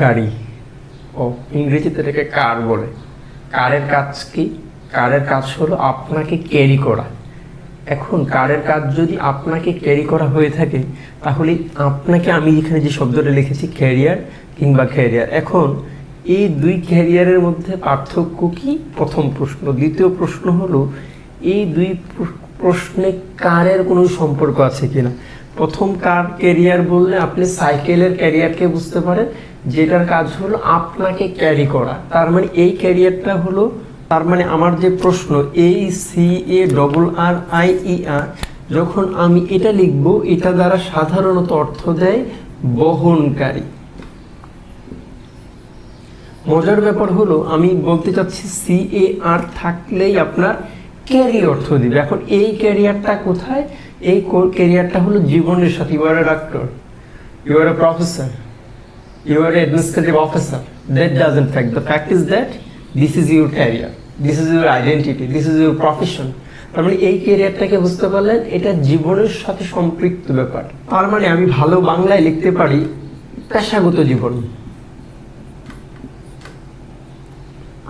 গাড়ি। ও ইংরেজিতে এটাকে কার বলে। কারের কাজ কি? কারের কাজ হলো আপনাকে ক্যারি করা। এখন কারের কাজ যদি আপনাকে ক্যারি করা হয়ে থাকে, তাহলে আপনাকে আমি এখানে যে শব্দটা লিখেছি ক্যারিয়ার কিংবা ক্যারিয়ার এখন এই দুই ক্যারিয়ারের মধ্যে পার্থক্য কি? প্রথম প্রশ্ন। দ্বিতীয় প্রশ্ন হলো, এই দুই প্রশ্নে কারের কোনো সম্পর্ক আছে কিনা? প্রথম কার ক্যারিয়ার বললে আপনি সাইকেলের ক্যারিয়ারকে বুঝতে পারেন যেটার কাজ হলো আপনাকে ক্যারি করা। তার মানে এই ক্যারিয়ারটা হলো, তার মানে আমার যে প্রশ্ন এই C A double R I E R যখন আমি এটা লিখব, এটা দ্বারা সাধারণত অর্থ দেয় বহনকারী। মজার ব্যাপার হলো, আমি বলতে চাচ্ছি সি এ আর থাকলেই আপনার ক্যারি অর্থ দিবে। এখন এই ক্যারিয়ারটা কোথায়? এই ক্যারিয়ারটা হলো জীবনের সাথে। You are a doctor you are a professor you are an administrative officer. That doesn't fact. The fact is that this is your career, this is your identity, this is your profession. মানে এই ক্যারিয়ারটাকে বুঝতে পারলেন এটা জীবনের সাথে সম্পৃক্ত ব্যাপার তার মানে আমি ভালো বাংলায় লিখতে পারি পেশাগত জীবন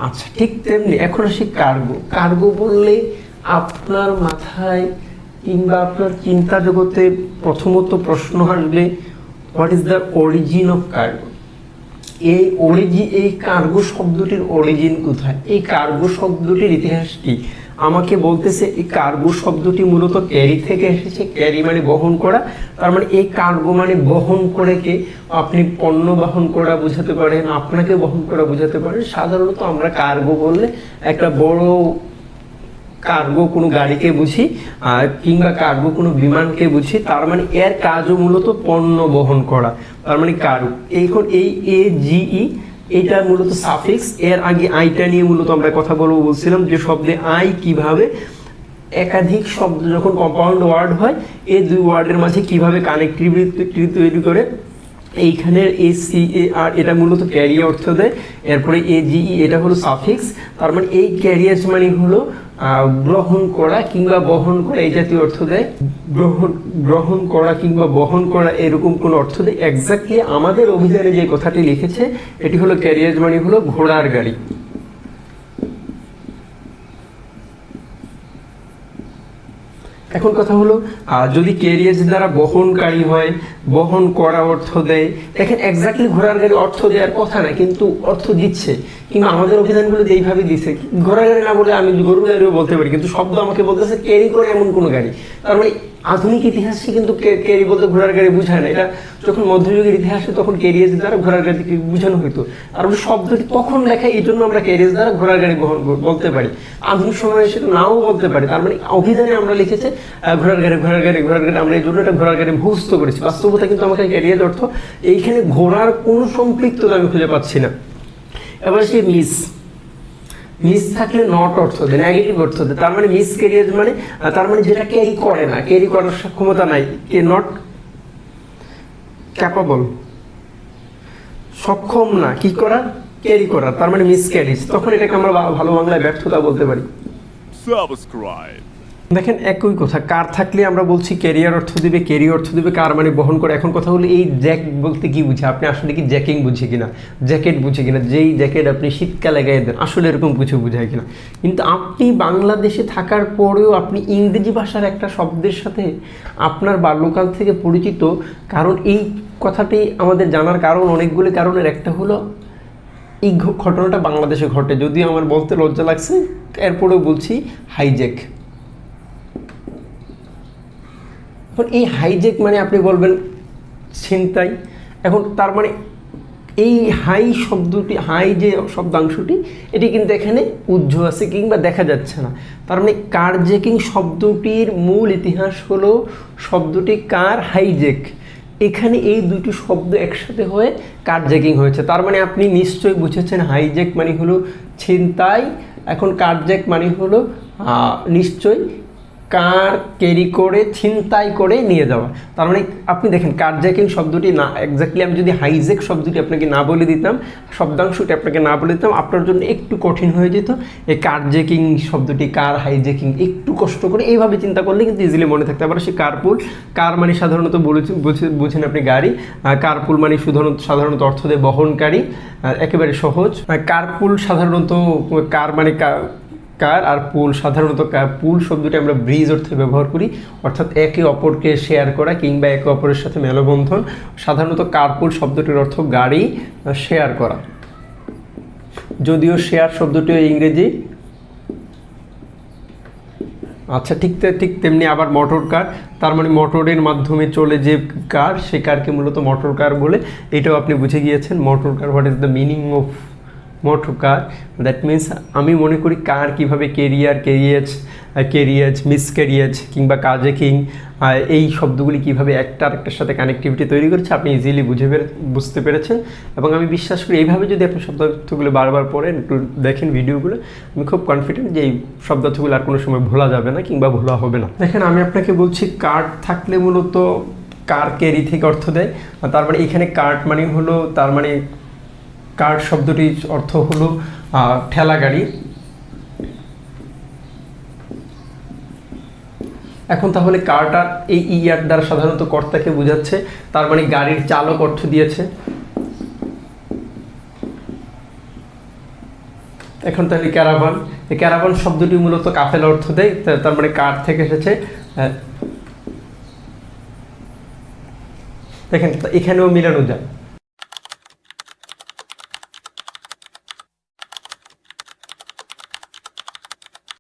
আচ্ছা ঠিক তেমনি এখন আসি কার্গো কার্গো বললে আপনার মাথায় কিংবা আপনার চিন্তা জগতে প্রথমত প্রশ্ন আসবে what is the origin of cargo এই অরিজি এই কার্গো শব্দটির অরিজিন কোথায়? এই কার্গো শব্দটির ইতিহাস কি? আমাকে বলতেছে এই কার্গো শব্দটি মূলত ক্যারি থেকে এসেছে। ক্যারি মানে বহন করা। তার মানে এই কার্গো মানে বহন করে কে আপনি পণ্য বহন করা বোঝাতে পারেন, আপনাকে বহন করা বোঝাতে পারেন। সাধারণত আমরা কার্গো বললে একটা বড় কার্গো কোনো গাড়িকে বুঝি, আর কিংবা কার্গো কোনো বিমানকে বুঝি, তার মানে এর কাজও মূলত পণ্য বহন করা, তার মানে কার্গো। এইখন এই এ জিই এটা মূলত সাফিক্স এর আগে আইটা নিয়ে মূলত আমরা কথা বলব বলছিলাম, যে শব্দে আই কীভাবে একাধিক শব্দ, যখন কম্পাউন্ড ওয়ার্ড হয়, এই দুই ওয়ার্ডের মাঝে কীভাবে কানেক্টিভিটি তৈরি করে এইখানের এ সি এ আর এটা মূলত ক্যারিয়ার অর্থ দেয়, এরপরে এ জিই এটা হলো সাফিক্স তার মানে এই ক্যারিয়ার মানে হলো গ্রহণ করা কিংবা বহন করা এই জাতীয় অর্থ দেয়। গ্রহণ গ্রহণ করা কিংবা বহন করা এরকম কোনো অর্থ দেয়। এক্স্যাক্টলি আমাদের অভিযানে যে কথাটি লিখেছে, এটি হলো ক্যারিয়ার মানে হলো ঘোড়ার গাড়ি। এখন কথা হলো যদি কেরিয়ার দ্বারা বহনকারী হয়, বহন করা অর্থ দেয়, দেখেন এক্স্যাক্টলি ঘোড়ার গাড়ি অর্থ দেওয়ার কথা না, কিন্তু অর্থ দিচ্ছে। কিন্তু আমাদের অভিধানগুলো যেইভাবে দিচ্ছে ঘোড়ার গাড়ি না বলে আমি গরুর গাড়িও বলতে পারি, কিন্তু শব্দ আমাকে বলতেছে ক্যারি করে এমন কোনো গাড়ি। তার মানে আধুনিক ইতিহাসে কিন্তু ক্যারি বলতে ঘোড়ার গাড়ি বোঝায় না। এটা যখন মধ্যযুগের ইতিহাসে তখন ক্যারিয়ার দ্বারা ঘোড়ার গাড়িকে বোঝানো হতো আর শব্দটি তখন লেখা, এই জন্য আমরা ক্যারিয়ার দ্বারা ঘোড়ার গাড়ি বহন বলতে পারি। আধুনিক সময়ে সেটা নাও বলতে পারি। তার মানে অভিধানে আমরা লিখেছে ঘোড়ার গাড়ি ঘোড়ার গাড়ি ঘোড়ার গাড়ি। আমরা এই জন্য এটা ঘোড়ার গাড়ি মুখস্থ করেছি। বাস্তবতা কিন্তু আমাকে ক্যারিয়ার অর্থ, এইখানে ঘোড়ার কোনো সম্পৃক্ততা আমি খুঁজে পাচ্ছি না। এবার সে মিস। মিস থাকলে নট অর্থ দেয় নেগেটিভ অর্থ দেয়। তার মানে মিস ক্যারিয়ার মানে তার মানে যেটা ক্যারি করে না ক্যারি করার সক্ষমতা নাই, কে নট ক্যাপাবল সক্ষম না, কি করা? ক্যারি করা, তার মানে মিস ক্যারিজ তখন এটাকে আমরা ভালো বাংলায় ব্যর্থতা বলতে পারি। Subscribe. দেখেন একই কথা, কার থাকলে আমরা বলছি ক্যারিয়ার অর্থ দিবে ক্যারি অর্থ দিবে, কার মানে বহন করে, এখন কথা হলো এই জ্যাক বলতে কি বুঝে? আপনি আসলে কি জ্যাকিং বুঝে কিনা? জ্যাকেট বুঝে কিনা? যেই জ্যাকেট আপনি শীতকালে গায়ে দেন, আসলে এরকম কিছু বুঝায় কিনা? কিন্তু আপনি বাংলাদেশে থাকার পরেও আপনি ইংরেজি ভাষার একটা শব্দের সাথে আপনার বাল্যকাল থেকে পরিচিত, কারণ এই কথাটি আমাদের জানার কারণ, অনেকগুলি কারণের। একটা হলো, এই ঘটনাটা বাংলাদেশে ঘটে। যদিও আমার বলতে লজ্জা লাগছে, এরপরেও বলছি হাইজ্যাক এখন এই হাইজেক মানে আপনি বলবেন ছিনতাই। এখন তার মানে এই হাই শব্দটি হাই যে শব্দাংশটি, এটি কিন্তু এখানে উজ্জ্ব আছে কিংবা দেখা যাচ্ছে না। তার মানে কারজেকিং শব্দটির মূল ইতিহাস হলো শব্দটি কার হাইজেক এখানে এই দুটি শব্দ একসাথে হয়ে কারজ্যাকিং হয়েছে। তার মানে আপনি নিশ্চয়ই বুঝেছেন হাইজ্যাক মানে হলো ছিনতাই, এখন কারজ্যাক মানে হলো নিশ্চয়ই কার ক্যারি করে, ছিনতাই করে নিয়ে যাওয়া। তার মানে আপনি দেখেন, কারজ্যাকিং শব্দটি না এক্স্যাক্টলি আমি যদি হাইজেক শব্দটি আপনাকে না বলে দিতাম, শব্দাংশটি আপনাকে না বলে দিতাম, আপনার জন্য একটু কঠিন হয়ে যেত। এই কারজ্যাকিং শব্দটি, কার হাইজেকিং একটু কষ্ট করে এইভাবে চিন্তা করলে কিন্তু ইজিলি মনে থাকতে পারে সে কারপুল। কার মানে সাধারণত বুঝেন আপনি গাড়ি। কারপুল মানে সাধারণত সাধারণত অর্থ দেয় বহনকারী। একেবারে সহজ। কারপুল সাধারণত, কার মানে কার আর পুল, সাধারণত কার পুল শব্দটি আমরা ব্রিজ অর্থে ব্যবহার করি। অর্থাৎ একে অপরকে শেয়ার করা কিংবা একে অপরের সাথে মেলবন্ধন। সাধারণত কারপুল শব্দটির অর্থ গাড়ি শেয়ার করা। যদিও শেয়ার শব্দটিও ইংরেজি। আচ্ছা ঠিক ঠিক তেমনি আবার মোটর কার তার মানে মোটরের মাধ্যমে চলে যে কার সে কারকে মূলত মোটর কার বলে। এটাও আপনি বুঝে গিয়েছেন। Motor car what is the meaning of motor car that means আমি মনে করি কার কীভাবে কেরিয়ার কেরিয়েজ কেরিয়েজ মিসক্যারিয়েজ কিংবা কাজে কিং এই শব্দগুলি কীভাবে একটা আরেকটার সাথে কানেক্টিভিটি তৈরি করছে আপনি ইজিলি বুঝে বুঝতে পেরেছেন। এবং আমি বিশ্বাস করি এইভাবে যদি আপনি শব্দার্থগুলো বারবার পড়েন, একটু দেখেন ভিডিওগুলো, আমি খুব কনফিডেন্ট যে এই শব্দার্থগুলো আর কোনো সময় ভোলা যাবে না কিংবা ভোলা হবে না। দেখেন, আমি আপনাকে বলছি কার্ড থাকলে মূলত কার ক্যারি থেকে অর্থ দেয়। তার মানে এখানে কার্ড মানে হলো, তার মানে কার্ড শব্দটির অর্থ হলো ঠেলা গাড়ি। এখন তাহলে কারটার এই ইয়ার দ্বারা সাধারণত কর্তাকে বোঝাচ্ছে, তার মানে গাড়ির চালক অর্থ দিয়েছে। এখন তাহলে ক্যারাভান, এই ক্যারাভান শব্দটি মূলত কাফেলা অর্থ দেয় তার মানে কার থেকে এসেছে? দেখেন এখানেও মিলানো যায়।